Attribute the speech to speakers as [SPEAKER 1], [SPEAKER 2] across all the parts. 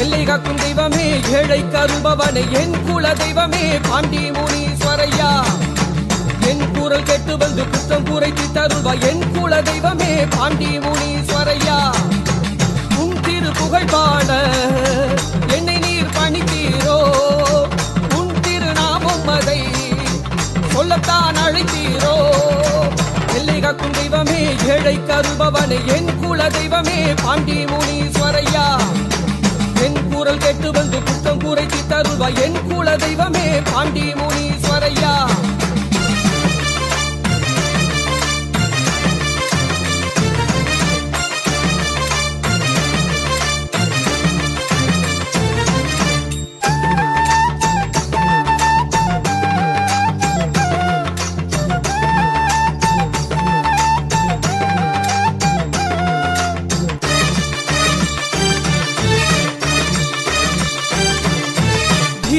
[SPEAKER 1] எல்லை காக்கும் தெய்வமே ஏழை கருபவனை என் குல தெய்வமே பாண்டி முனீஸ்வரையா. என் குரல் கேட்டு வந்து குற்றம் குறைத்து தருவா என் குல தெய்வமே பாண்டி முனீஸ்வரையா. உன் திரு புகழ் பாட என்னை நீர் பணித்தீரோ. உன் திருநாமம் அதை சொல்லத்தான் அழைத்தீரோ. எல்லை காக்கும் தெய்வமே ஏழை கருபவனை என் குல தெய்வமே பாண்டி முனீஸ்வரையா. குரல் கேட்டு வந்து குற்றம் குறைத்து தருவா என் குல தெய்வமே பாண்டி முனீஸ்வரையா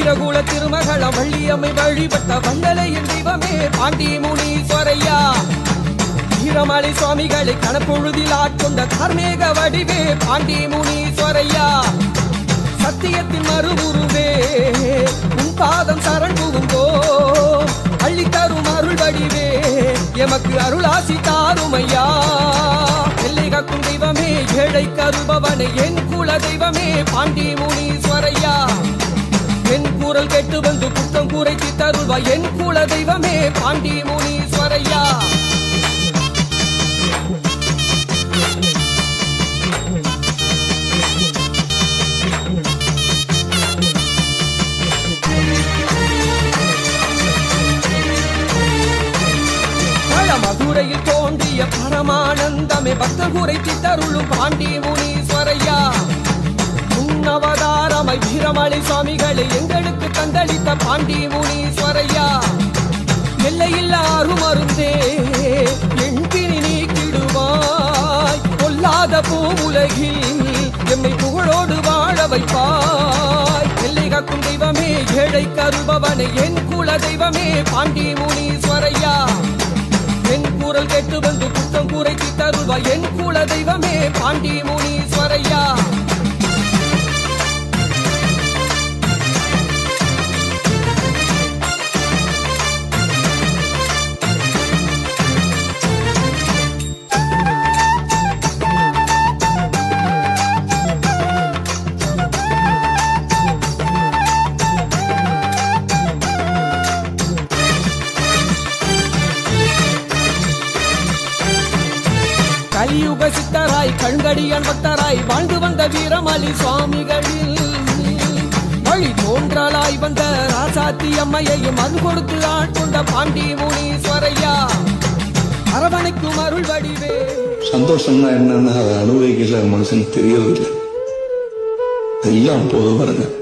[SPEAKER 1] வீரகுல திருமகள வள்ளியம்மை வழிபட்ட வந்தலையின் தெய்வமே. பாண்டி முனீஸ்வரையா. வீரமலை சுவாமிகளை கணப்பொழுதில் ஆட்கொண்ட கார்மேக வடிவே. பாண்டி முனீஸ்வரையா. சத்தியத்தின் மறுவுருவே. உன் பாதம் சரண் புகுந்தோ அள்ளி தரும் அருள் வடிவே. எமக்கு அருளாசி தாருமையா. எல்லை காக்கும் தெய்வமே ஏழை கருபவனை என் குல தெய்வமே. பாண்டி முனி குரல் கேட்டு வந்து குற்றம் குறைத்து தருள்வா என் குல தெய்வமே பாண்டி முனீஸ்வரையா. மதுரையில் தோன்றிய பரமானந்தமே பக்த குறைத்து தருளும் பாண்டி முனீஸ்வரையா. உன்னவதாரமை வீரமலை சுவாமிகளை எங்களுக்கு தந்தளித்த பாண்டி முனீஸ்வரையா. எல்லையில் அருமருந்தே எண்பினி நீக்கிடுவாய். கொல்லாத பூவுலகில் எம்மை புகழோடு வாழ வைப்பாய். எல்லை காக்கும் தெய்வமே ஏழை கருபவனை என் குல தெய்வமே பாண்டி முனீஸ்வரையா. என் குரல் கேட்டு வந்து குற்றம் குறைத்து தருவா என் குல தெய்வமே பாண்டி முனீஸ்வரையா. கலியுக சித்தராய் கண்கடியன் பக்தராய் வாழ்ந்து வந்த வீரமலி சுவாமிகளில். வழி தோன்றலாய் வந்த ராசாத்தி அம்மையையும் அது கொடுத்து ஆட்கொண்ட பாண்டி முனீஸ்வரையா அரவணைக்கும் அருள் வடிவே.
[SPEAKER 2] சந்தோஷம்னா என்னன்னு அதை அனுபவிக்கல மனுஷனுக்கு தெரியறதில்லை. எல்லாம் போது பாருங்க.